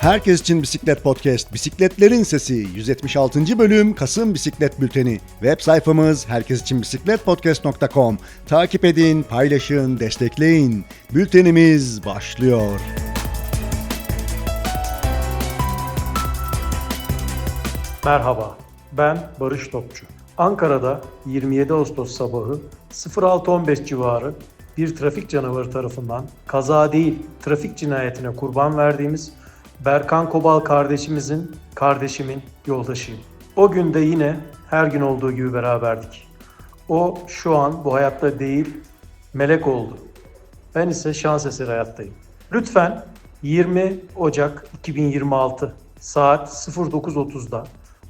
Herkes için Bisiklet Podcast, Bisikletlerin Sesi 176. bölüm Kasım Bisiklet Bülteni. Web sayfamız herkesinbisikletpodcast.com. Takip edin, paylaşın, destekleyin. Bültenimiz başlıyor. Merhaba, ben Barış Topçu. Ankara'da 27 Ağustos sabahı 06.15 civarı bir trafik canavarı tarafından kaza değil trafik cinayetine kurban verdiğimiz Berkan Kobal kardeşimizin, kardeşimin yoldaşıyım. O günde yine her gün olduğu gibi beraberdik. O şu an bu hayatta değil, melek oldu. Ben ise şans eseri hayattayım. Lütfen 20 Ocak 2026 saat 09.30'da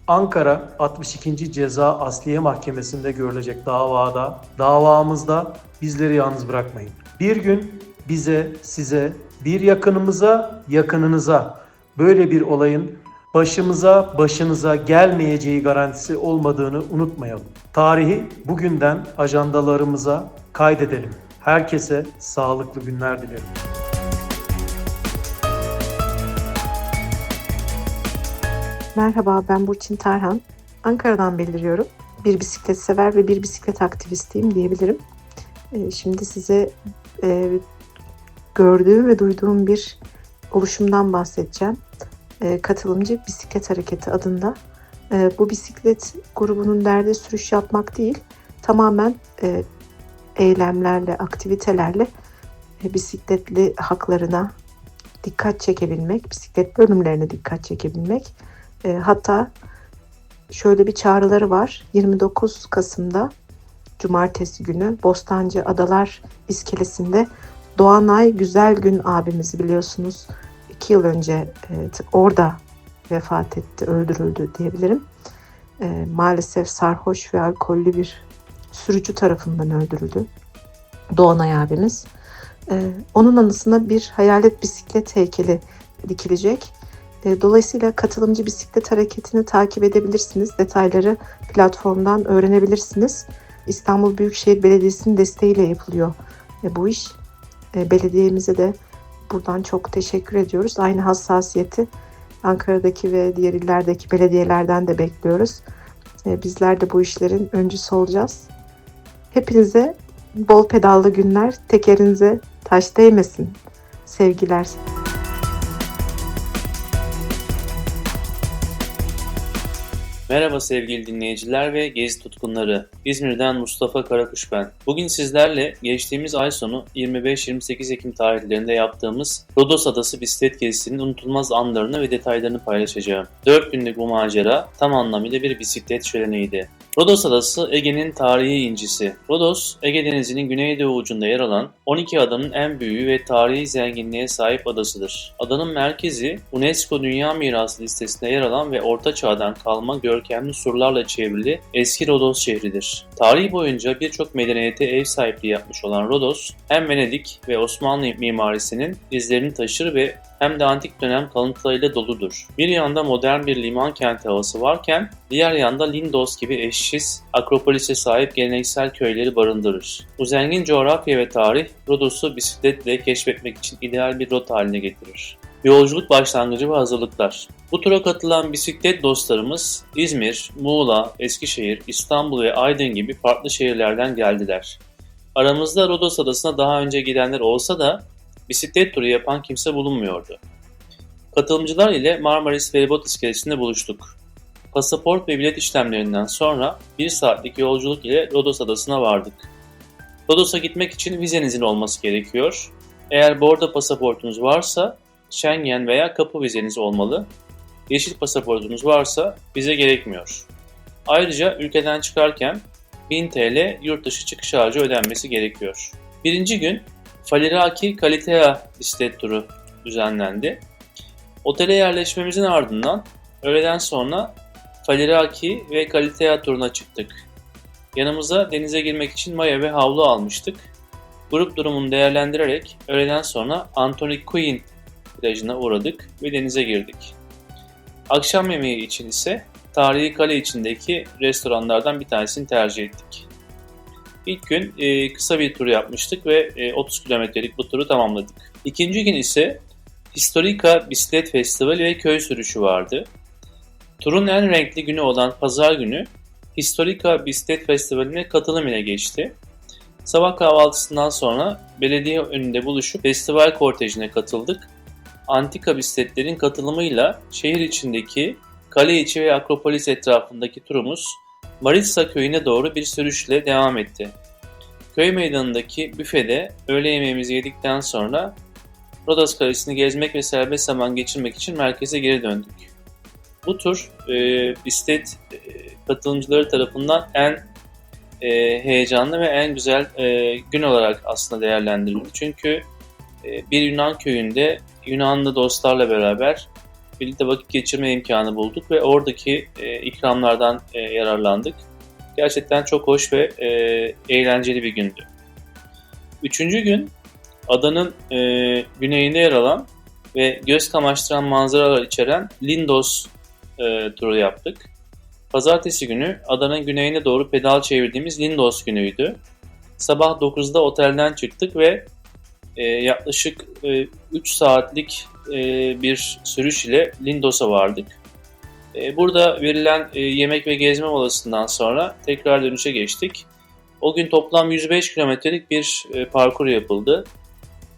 Ankara 62. Ceza Asliye Mahkemesi'nde görülecek davada, davamızda bizleri yalnız bırakmayın. Bir gün bize, size, bir yakınımıza, yakınınıza böyle bir olayın başımıza, başınıza gelmeyeceği garantisi olmadığını unutmayalım. Tarihi bugünden ajandalarımıza kaydedelim. Herkese sağlıklı günler dilerim. Merhaba, ben Burçin Tarhan. Ankara'dan bildiriyorum. Bir bisiklet sever ve bir bisiklet aktivistiyim diyebilirim. Ee, Şimdi size e, gördüğüm ve duyduğum bir oluşumdan bahsedeceğim. Ee, Katılımcı Bisiklet Hareketi adında. Ee, Bu bisiklet grubunun derdi sürüş yapmak değil, tamamen e, eylemlerle, aktivitelerle e, bisikletli haklarına dikkat çekebilmek, bisiklet bölümlerine dikkat çekebilmek e, hatta şöyle bir çağrıları var. 29 Kasım'da Cumartesi günü Bostancı Adalar İskelesi'nde Doğanay Güzel Gün abimizi biliyorsunuz. iki yıl önce e, t- orada vefat etti, öldürüldü diyebilirim. E, maalesef sarhoş ve alkollü bir sürücü tarafından öldürüldü. Doğanay abimiz. E, onun anısına bir hayalet bisiklet heykeli dikilecek. E, Dolayısıyla katılımcı bisiklet hareketini takip edebilirsiniz. Detayları platformdan öğrenebilirsiniz. İstanbul Büyükşehir Belediyesi'nin desteğiyle yapılıyor e, bu iş. E, Belediyemize de buradan çok teşekkür ediyoruz. Aynı hassasiyeti Ankara'daki ve diğer illerdeki belediyelerden de bekliyoruz. E, Bizler de bu işlerin öncüsü olacağız. Hepinize bol pedallı günler, tekerinize taş değmesin. Sevgiler. Merhaba sevgili dinleyiciler ve gezi tutkunları. İzmir'den Mustafa Karakuş ben. Bugün sizlerle geçtiğimiz ay sonu 25-28 Ekim tarihlerinde yaptığımız Rodos Adası bisiklet gezisinin unutulmaz anlarını ve detaylarını paylaşacağım. 4 günlük bu macera tam anlamıyla bir bisiklet şöleniydi. Rodos Adası Ege'nin tarihi incisi. Rodos, Ege Denizi'nin güneydoğu ucunda yer alan 12 adanın en büyüğü ve tarihi zenginliğe sahip adasıdır. Adanın merkezi UNESCO Dünya Mirası listesinde yer alan ve Orta Çağ'dan kalma görkemli surlarla çevrili eski Rodos şehridir. Tarihi boyunca birçok medeniyete ev sahipliği yapmış olan Rodos, hem Venedik ve Osmanlı mimarisinin izlerini taşır ve hem de antik dönem kalıntılarıyla doludur. Bir yanda modern bir liman kenti havası varken, diğer yanda Lindos gibi eşsiz, Akropolis'e sahip geleneksel köyleri barındırır. Bu zengin coğrafya ve tarih, Rodos'u bisikletle keşfetmek için ideal bir rota haline getirir. Yolculuk başlangıcı ve hazırlıklar. Bu tura katılan bisiklet dostlarımız İzmir, Muğla, Eskişehir, İstanbul ve Aydın gibi farklı şehirlerden geldiler. Aramızda Rodos Adası'na daha önce gidenler olsa da bisiklet turu yapan kimse bulunmuyordu. Katılımcılar ile Marmaris Feribot iskelesinde buluştuk. Pasaport ve bilet işlemlerinden sonra bir saatlik yolculuk ile Rodos Adası'na vardık. Rodos'a gitmek için vizenizin olması gerekiyor. Eğer bordo pasaportunuz varsa Schengen veya kapı vizeniz olmalı. Yeşil pasaportunuz varsa vize gerekmiyor. Ayrıca ülkeden çıkarken 1000 TL yurt dışı çıkış harcı ödenmesi gerekiyor. Birinci gün Faliraki Kalitea bisiklet turu düzenlendi. Otele yerleşmemizin ardından öğleden sonra Faliraki ve Kalitea turuna çıktık. Yanımıza denize girmek için maya ve havlu almıştık. Grup durumunu değerlendirerek öğleden sonra Anthony Quinn plajına uğradık ve denize girdik. Akşam yemeği için ise tarihi kale içindeki restoranlardan bir tanesini tercih ettik. İlk gün e, kısa bir tur yapmıştık ve e, 30 kilometrelik bu turu tamamladık. İkinci gün ise Historika Bisiklet Festivali ve köy sürüşü vardı. Turun en renkli günü olan pazar günü Historika Bisiklet Festivali'ne katılım ile geçti. Sabah kahvaltısından sonra belediye önünde buluşup festival kortejine katıldık. Antika bisikletlerin katılımıyla şehir içindeki kale içi ve Akropolis etrafındaki turumuz Maritsa köyüne doğru bir sürüşle devam etti. Köy meydanındaki büfede öğle yemeğimizi yedikten sonra Rodos Kalesi'ni gezmek ve serbest zaman geçirmek için merkeze geri döndük. Bu tur e, bisiklet e, katılımcıları tarafından en e, heyecanlı ve en güzel e, gün olarak aslında değerlendirildi. Çünkü e, bir Yunan köyünde Yunanlı dostlarla beraber birlikte vakit geçirme imkanı bulduk ve oradaki e, ikramlardan e, yararlandık. Gerçekten çok hoş ve e, eğlenceli bir gündü. Üçüncü gün adanın e, güneyinde yer alan ve göz kamaştıran manzaralar içeren Lindos e, turu yaptık. Pazartesi günü adanın güneyine doğru pedal çevirdiğimiz Lindos günüydü. Sabah 9'da otelden çıktık ve e, yaklaşık e, 3 saatlik e, bir sürüş ile Lindos'a vardık. E, burada verilen e, yemek ve gezme molasından sonra tekrar dönüşe geçtik. O gün toplam 105 kilometrelik bir e, parkur yapıldı.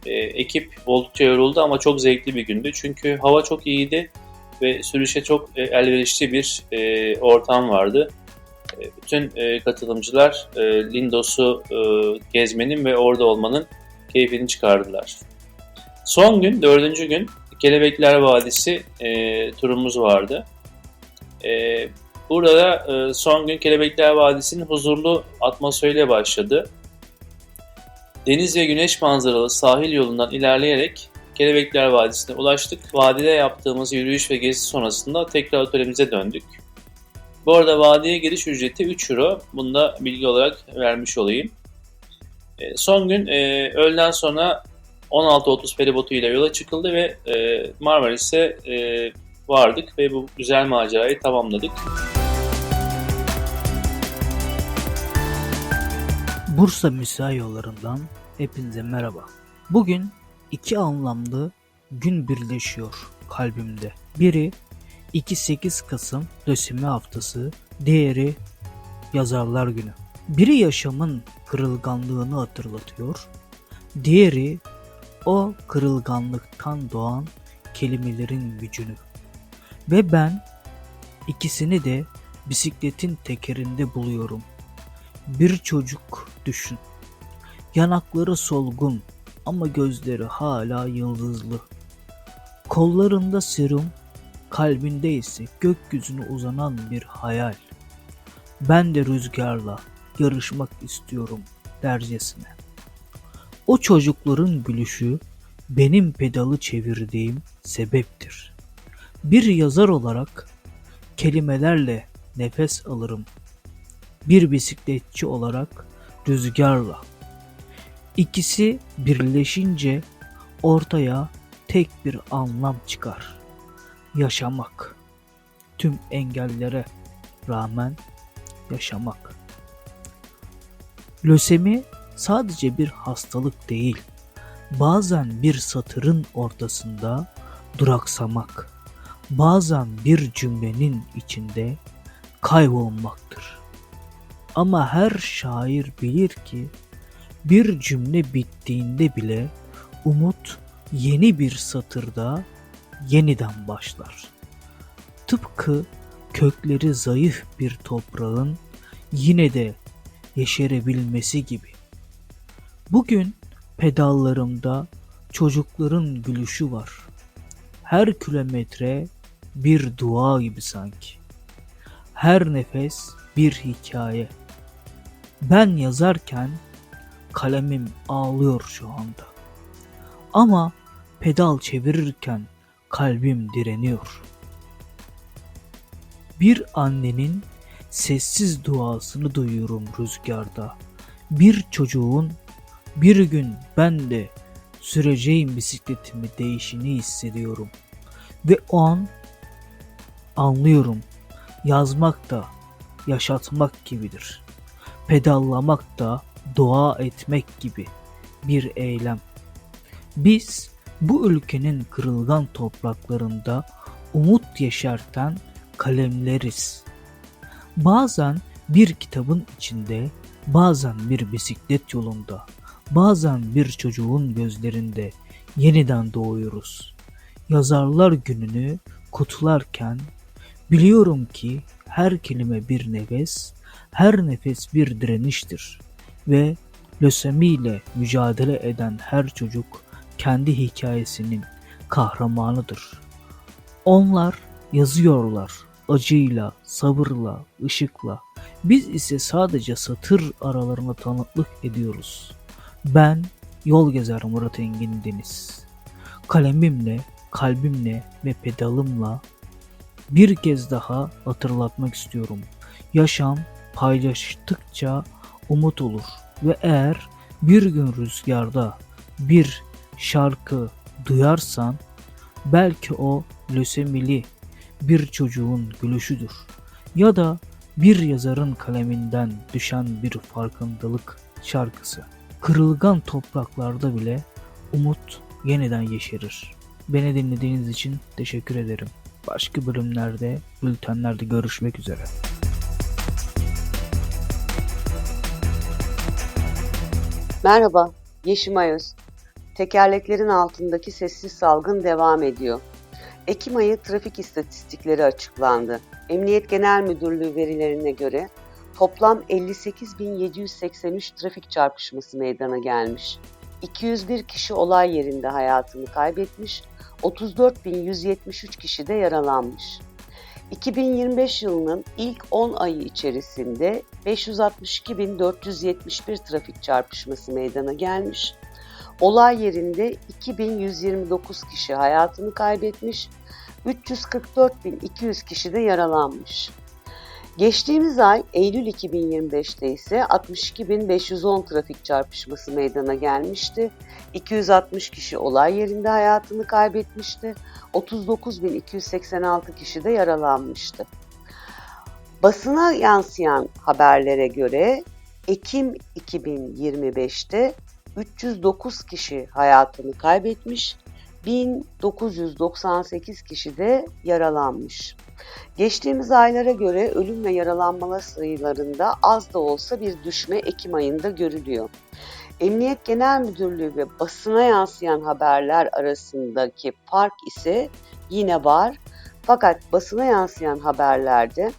E, ekip oldukça yoruldu ama çok zevkli bir gündü. Çünkü hava çok iyiydi ve sürüşe çok e, elverişli bir e, ortam vardı. E, bütün e, katılımcılar e, Lindos'u e, gezmenin ve orada olmanın keyfini çıkardılar. Son gün, dördüncü gün Kelebekler Vadisi e, turumuz vardı. E, burada e, son gün Kelebekler Vadisi'nin huzurlu atmosferiyle başladı. Deniz ve güneş manzaralı sahil yolundan ilerleyerek Kelebekler Vadisi'ne ulaştık. Vadide yaptığımız yürüyüş ve gezi sonrasında tekrar otelimize döndük. Bu arada vadiye giriş ücreti 3 euro. Bunu da bilgi olarak vermiş olayım. E, son gün e, öğleden sonra 16.30 feribotu ile yola çıkıldı ve e, Marmaris'e e, vardık ve bu güzel macerayı tamamladık. Bursa Müsa yollarından hepinize merhaba. Bugün iki anlamlı gün birleşiyor kalbimde. Biri 2-8 Kasım Lösemi Haftası, diğeri Yazarlar Günü. Biri yaşamın kırılganlığını hatırlatıyor, diğeri o kırılganlıktan doğan kelimelerin gücünü. Ve ben ikisini de bisikletin tekerinde buluyorum. Bir çocuk düşün. Yanakları solgun ama gözleri hala yıldızlı. Kollarında serum, kalbinde ise gökyüzüne uzanan bir hayal. Ben de rüzgarla yarışmak istiyorum dercesine. O çocukların gülüşü benim pedalı çevirdiğim sebeptir. Bir yazar olarak kelimelerle nefes alırım. Bir bisikletçi olarak rüzgarla. İkisi birleşince ortaya tek bir anlam çıkar. Yaşamak. Tüm engellere rağmen yaşamak. Lösemi sadece bir hastalık değil. Bazen bir satırın ortasında duraksamak, bazen bir cümlenin içinde kaybolmaktır. Ama her şair bilir ki bir cümle bittiğinde bile umut yeni bir satırda yeniden başlar. Tıpkı kökleri zayıf bir toprağın yine de yeşerebilmesi gibi. Bugün pedallarımda çocukların gülüşü var. Her kilometre bir dua gibi sanki. Her nefes bir hikaye. Ben yazarken kalemim ağlıyor şu anda. Ama pedal çevirirken kalbim direniyor. Bir annenin sessiz duasını duyuyorum rüzgarda. Bir çocuğun bir gün ben de süreceğim bisikletimi değişini hissediyorum. Ve o an anlıyorum. Yazmak da yaşatmak gibidir. Pedallamak da dua etmek gibi bir eylem. Biz Bu ülkenin kırılgan topraklarında umut yeşerten kalemleriz. Bazen bir kitabın içinde, bazen bir bisiklet yolunda, bazen bir çocuğun gözlerinde yeniden doğuyoruz. Yazarlar gününü kutlarken biliyorum ki her kelime bir nefes, her nefes bir direniştir ve lösemiyle mücadele eden her çocuk kendi hikayesinin kahramanıdır. Onlar yazıyorlar acıyla, sabırla, ışıkla. Biz ise sadece satır aralarına tanıklık ediyoruz. Ben yol gezer Murat Engin Deniz. Kalemimle, kalbimle ve pedalımla bir kez daha hatırlatmak istiyorum. Yaşam paylaştıkça umut olur ve eğer bir gün rüzgarda bir şarkı duyarsan belki o lösemili bir çocuğun gülüşüdür ya da bir yazarın kaleminden düşen bir farkındalık şarkısı. Kırılgan topraklarda bile umut yeniden yeşerir. Beni dinlediğiniz için teşekkür ederim. Başka bölümlerde, bültenlerde görüşmek üzere. Merhaba, Yeşim Ayöz. Tekerleklerin altındaki sessiz salgın devam ediyor. Ekim ayı trafik istatistikleri açıklandı. Emniyet Genel Müdürlüğü verilerine göre toplam 58.783 trafik çarpışması meydana gelmiş. 201 kişi olay yerinde hayatını kaybetmiş, 34.173 kişi de yaralanmış. 2025 yılının ilk 10 ayı içerisinde 562.471 trafik çarpışması meydana gelmiş. Olay yerinde 2129 kişi hayatını kaybetmiş, 344.200 kişi de yaralanmış. Geçtiğimiz ay Eylül 2025'te ise 62.510 trafik çarpışması meydana gelmişti. 260 kişi olay yerinde hayatını kaybetmişti. 39.286 kişi de yaralanmıştı. Basına yansıyan haberlere göre Ekim 2025'te 309 kişi hayatını kaybetmiş, 1998 kişi de yaralanmış. Geçtiğimiz aylara göre ölüm ve yaralanmalar sayılarında az da olsa bir düşme Ekim ayında görülüyor. Emniyet Genel Müdürlüğü ve basına yansıyan haberler arasındaki fark ise yine var. Fakat basına yansıyan haberlerde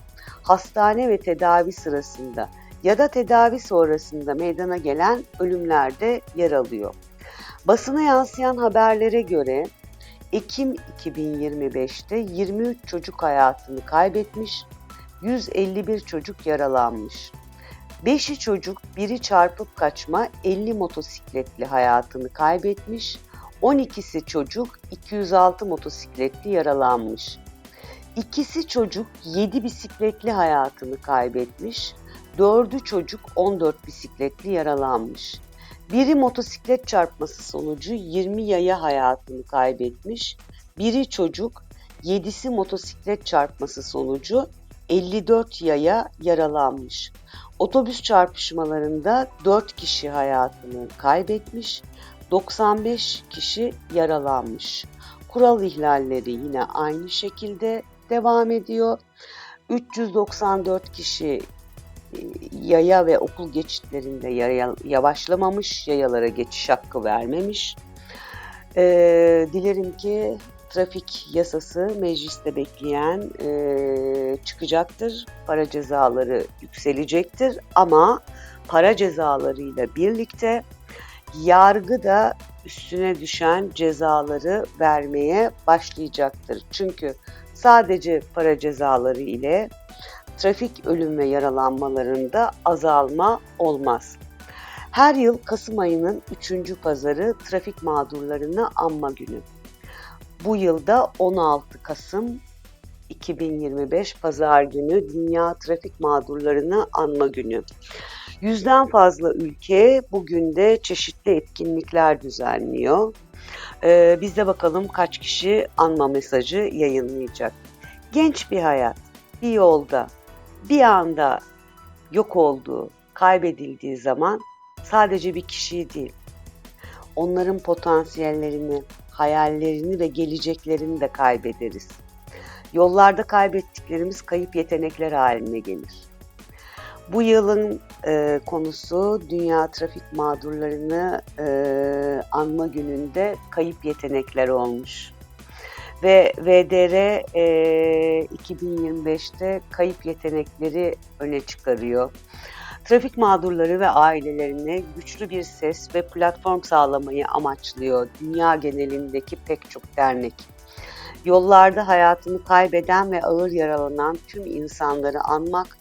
hastane ve tedavi sırasında ya da tedavi sonrasında meydana gelen ölümlerde yer alıyor. Basına yansıyan haberlere göre Ekim 2025'te 23 çocuk hayatını kaybetmiş, 151 çocuk yaralanmış. 5'i çocuk, biri çarpıp kaçma 50 motosikletli hayatını kaybetmiş, 12'si çocuk 206 motosikletli yaralanmış. İkisi çocuk 7 bisikletli hayatını kaybetmiş, 4'ü çocuk 14 bisikletli yaralanmış. Biri motosiklet çarpması sonucu 20 yaya hayatını kaybetmiş, biri çocuk, 7'si motosiklet çarpması sonucu 54 yaya yaralanmış. Otobüs çarpışmalarında 4 kişi hayatını kaybetmiş, 95 kişi yaralanmış. Kural ihlalleri yine aynı şekilde devam ediyor. 394 kişi yaya ve okul geçitlerinde yaya, yavaşlamamış, yayalara geçiş hakkı vermemiş. Ee, dilerim ki trafik yasası mecliste bekleyen e, çıkacaktır. Para cezaları yükselecektir ama para cezalarıyla birlikte yargı da üstüne düşen cezaları vermeye başlayacaktır. Çünkü sadece para cezaları ile trafik ölüm ve yaralanmalarında azalma olmaz. Her yıl Kasım ayının 3. pazarı trafik mağdurlarını anma günü. Bu yılda 16 Kasım 2025 Pazar günü Dünya Trafik Mağdurlarını Anma Günü. Yüzden fazla ülke bugün de çeşitli etkinlikler düzenliyor. Ee, biz de bakalım kaç kişi anma mesajı yayınlayacak. Genç bir hayat, bir yolda, bir anda yok olduğu, kaybedildiği zaman sadece bir kişiyi değil, onların potansiyellerini, hayallerini ve geleceklerini de kaybederiz. Yollarda kaybettiklerimiz kayıp yetenekler haline gelir. Bu yılın e, konusu Dünya Trafik Mağdurlarını e, anma gününde kayıp yetenekler olmuş. Ve VDR e, 2025'te kayıp yetenekleri öne çıkarıyor. Trafik mağdurları ve ailelerine güçlü bir ses ve platform sağlamayı amaçlıyor dünya genelindeki pek çok dernek. Yollarda hayatını kaybeden ve ağır yaralanan tüm insanları anmak,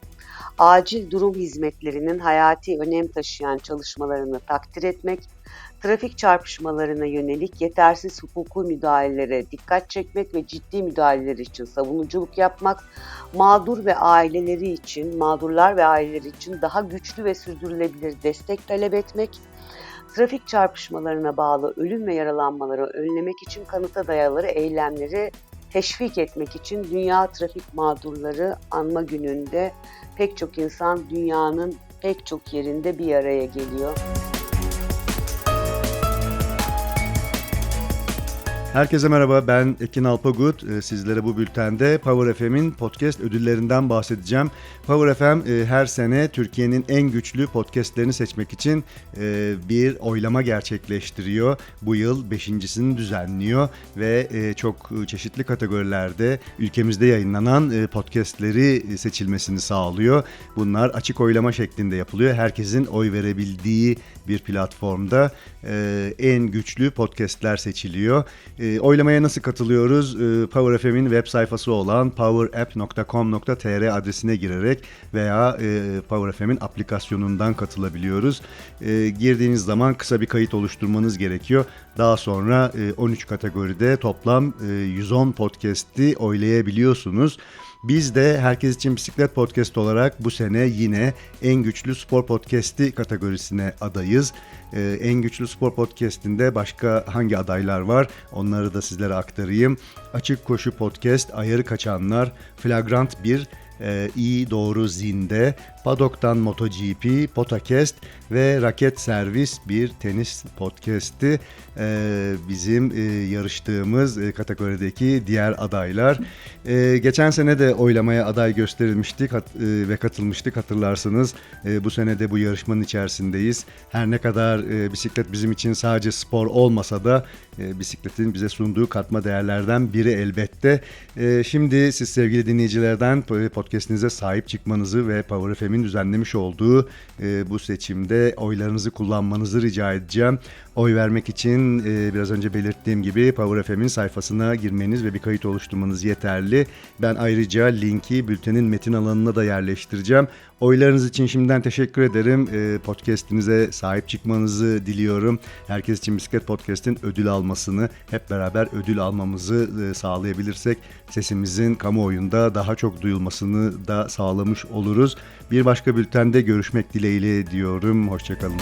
acil durum hizmetlerinin hayati önem taşıyan çalışmalarını takdir etmek, trafik çarpışmalarına yönelik yetersiz hukuki müdahalelere dikkat çekmek ve ciddi müdahaleler için savunuculuk yapmak, mağdur ve aileleri için, mağdurlar ve aileleri için daha güçlü ve sürdürülebilir destek talep etmek, trafik çarpışmalarına bağlı ölüm ve yaralanmaları önlemek için kanıta dayalı eylemleri teşvik etmek için Dünya Trafik Mağdurları Anma Günü'nde pek çok insan dünyanın pek çok yerinde bir araya geliyor. Herkese merhaba ben Ekin Alpagut. Ee, Sizlere bu bültende Power FM'in podcast ödüllerinden bahsedeceğim. Power FM e, her sene Türkiye'nin en güçlü podcastlerini seçmek için e, bir oylama gerçekleştiriyor. Bu yıl beşincisini düzenliyor ve e, çok çeşitli kategorilerde ülkemizde yayınlanan podcastleri seçilmesini sağlıyor. Bunlar açık oylama şeklinde yapılıyor. Herkesin oy verebildiği bir platformda en güçlü podcastler seçiliyor. E, oylamaya nasıl katılıyoruz? E, Power FM'in web sayfası olan powerapp.com.tr adresine girerek veya e, Power FM'in aplikasyonundan katılabiliyoruz. E, girdiğiniz zaman kısa bir kayıt oluşturmanız gerekiyor. Daha sonra e, 13 kategoride toplam e, 110 podcast'i oylayabiliyorsunuz. Biz de Herkes için Bisiklet Podcast olarak bu sene yine en güçlü spor podcast'i kategorisine adayız. Ee, en güçlü spor podcast'inde başka hangi adaylar var onları da sizlere aktarayım. Açık Koşu Podcast, Ayarı Kaçanlar, Flagrant 1, e, İyi Doğru Zinde, Padok'tan MotoGP, Potacast ve Raket Servis bir tenis podcast'i e, bizim e, yarıştığımız e, kategorideki diğer adaylar. E, geçen sene de oylamaya aday gösterilmiştik hat, e, ve katılmıştık hatırlarsınız. E, bu sene de bu yarışmanın içerisindeyiz. Her ne kadar e, bisiklet bizim için sadece spor olmasa da e, bisikletin bize sunduğu katma değerlerden biri elbette. E, şimdi siz sevgili dinleyicilerden podcastinize sahip çıkmanızı ve Power FM'in düzenlemiş olduğu e, bu seçimde oylarınızı kullanmanızı rica edeceğim. Oy vermek için e, biraz önce belirttiğim gibi Power FM'in sayfasına girmeniz ve bir kayıt oluşturmanız yeterli. Ben ayrıca linki bültenin metin alanına da yerleştireceğim. Oylarınız için şimdiden teşekkür ederim. E, podcast'inize sahip çıkmanızı diliyorum. Herkes için Bisiklet Podcast'in ödül almasını, hep beraber ödül almamızı e, sağlayabilirsek sesimizin kamuoyunda daha çok duyulmasını da sağlamış oluruz. Bir başka bültende görüşmek dileğiyle diyorum. Hoşçakalın.